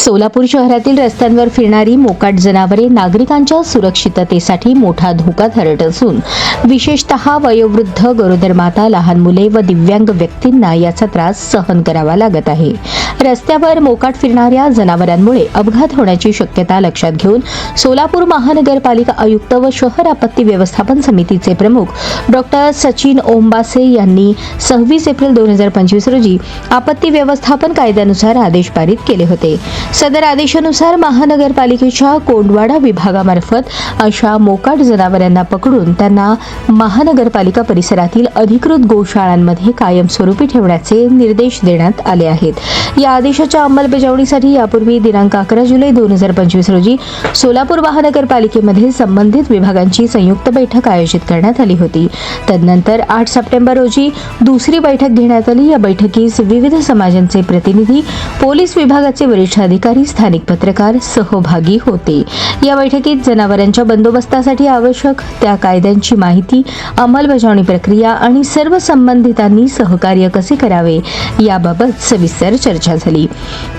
सोलापूर शहरातील रस्त्यांवर फिरणारी मोकाट जनावरे नागरिकांच्या सुरक्षिततेसाठी मोठा धोका ठरत असून विशेषतः वयोवृद्ध गरोदर माता लहान मुले व दिव्यांग व्यक्तींना याचा त्रास सहन करावा लागत आहे. रस्त्यावर मोकाट फिरणाऱ्या जनावरांमुळे अपघात होण्याची शक्यता लक्षात घेऊन सोलापूर महानगरपालिका आयुक्त व शहर आपत्ती व्यवस्थापन समितीचे प्रमुख डॉक्टर सचिन ओंबासे यांनी सव्वीस एप्रिल दोन हजार पंचवीस रोजी आपत्ती व्यवस्थापन कायद्यानुसार आदेश पारित केले होते. सदर आदेशानुसार महानगरपालिकेच्या कोंडवाडा विभागामार्फत अशा मोकाट जनावरांना पकडून त्यांना महानगरपालिका परिसरातील अधिकृत गोशाळांमध्ये कायमस्वरूपी ठेवण्याचे निर्देश देण्यात आले आहेत. या आदेशाच्या अंमलबजावणीसाठी यापूर्वी दिनांक अकरा जुलै दोन हजार पंचवीस रोजी सोलापूर महानगरपालिकेमध्ये संबंधित विभागांची संयुक्त बैठक आयोजित करण्यात आली होती. तदनंतर आठ सप्टेंबर रोजी दुसरी बैठक घेण्यात आली. या बैठकीस विविध समाजांचे प्रतिनिधी पोलीस विभागाचे वरिष्ठ अधिकारी अधिकारी स्थानिक पत्रकार सहभागी होते. या बैठकीत जनावरांच्या बंदोबस्तासाठी आवश्यक त्या कायद्यांची माहिती अंमलबजावणी प्रक्रिया आणि सर्व संबंधितांनी सहकार्य कसे करावे याबाबत सविस्तर चर्चा झाली.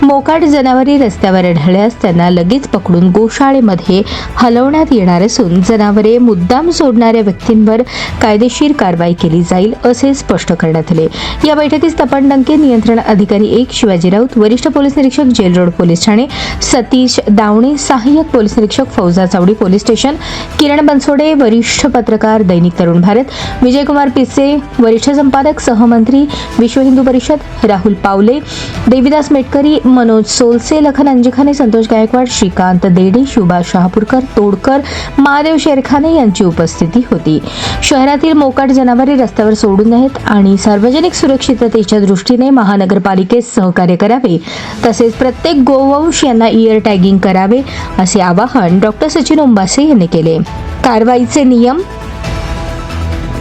मोकाट जनावरे रस्त्यावर आढळल्यास त्यांना लगेच पकडून गोशाळेमध्ये हलवण्यात येणार असून जनावरे मुद्दाम सोडणाऱ्या व्यक्तींवर कायदेशीर कारवाई केली जाईल असे स्पष्ट करण्यात आले. या बैठकीस तपन डंके नियंत्रण अधिकारी एक शिवाजी राऊत वरिष्ठ पोलीस निरीक्षक jail road police Thane Satish Davane सहाय्यक पोलीस निरीक्षक फौजा चावडी पोलीस स्टेशन किरण बनसोडे वरिष्ठ पत्रकार दैनिक तरुण भारत विजयकुमार पिसे वरिष्ठ संपादक सहमंत्री विश्व हिंदू परिषद राहुल पावले देविदास मेटकरी मनोज सोलसे लखन अंजिखाने संतोष गायकवाड श्रीकांत देडे शुभाष शहापूरकर तोडकर महादेव शेरखाने यांची उपस्थिती होती. शहरातील मोकाट जनावरे रस्त्यावर सोडू नयेत आणि सार्वजनिक सुरक्षिततेच्या दृष्टीने महानगरपालिकेस सहकार्य करावे तसेच प्रत्येक गो गोवंश यांना इयर टॅगिंग करावे असे आवाहन डॉक्टर सचिन ओंबासे यांनी केले कारवाईचे नियम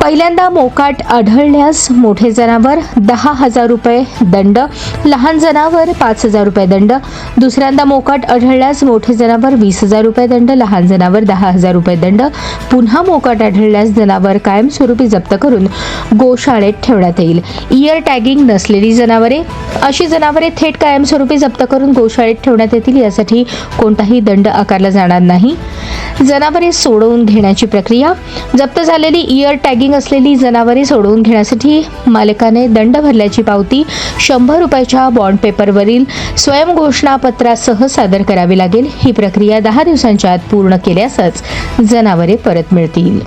पहिल्यांदा मोकाट आढळल्यास मोठे जनावर दहा हजार रुपये दंड लहान जनावर पाच हजार रुपये दंड दुसऱ्यांदा मोकाट आढळल्यास मोठे जनावर वीस हजार रुपये दंड लहान जनावर दहा हजार रुपये दंड. पुन्हा मोकाट आढळल्यास जनावर कायमस्वरूपी जप्त करून गोशाळेत ठेवण्यात येईल. इयर टॅगिंग नसलेली जनावरे अशी जनावरे थेट कायमस्वरूपी जप्त करून गोशाळेत ठेवण्यात येतील यासाठी कोणताही दंड आकारला जाणार नाही. जनावरे सोडवून घेण्याची प्रक्रिया जप्त झालेली इयर टॅगिंग असलेली जनावरे सोडवून घेण्यासाठी मालकाने दंड भरल्याची पावती शंभर रुपयाच्या बॉन्ड पेपरवरील स्वयंघोषणापत्रासह सादर करावी लागेल. ही प्रक्रिया दहा दिवसांच्या आत पूर्ण केल्यासच जनावरे परत मिळतील.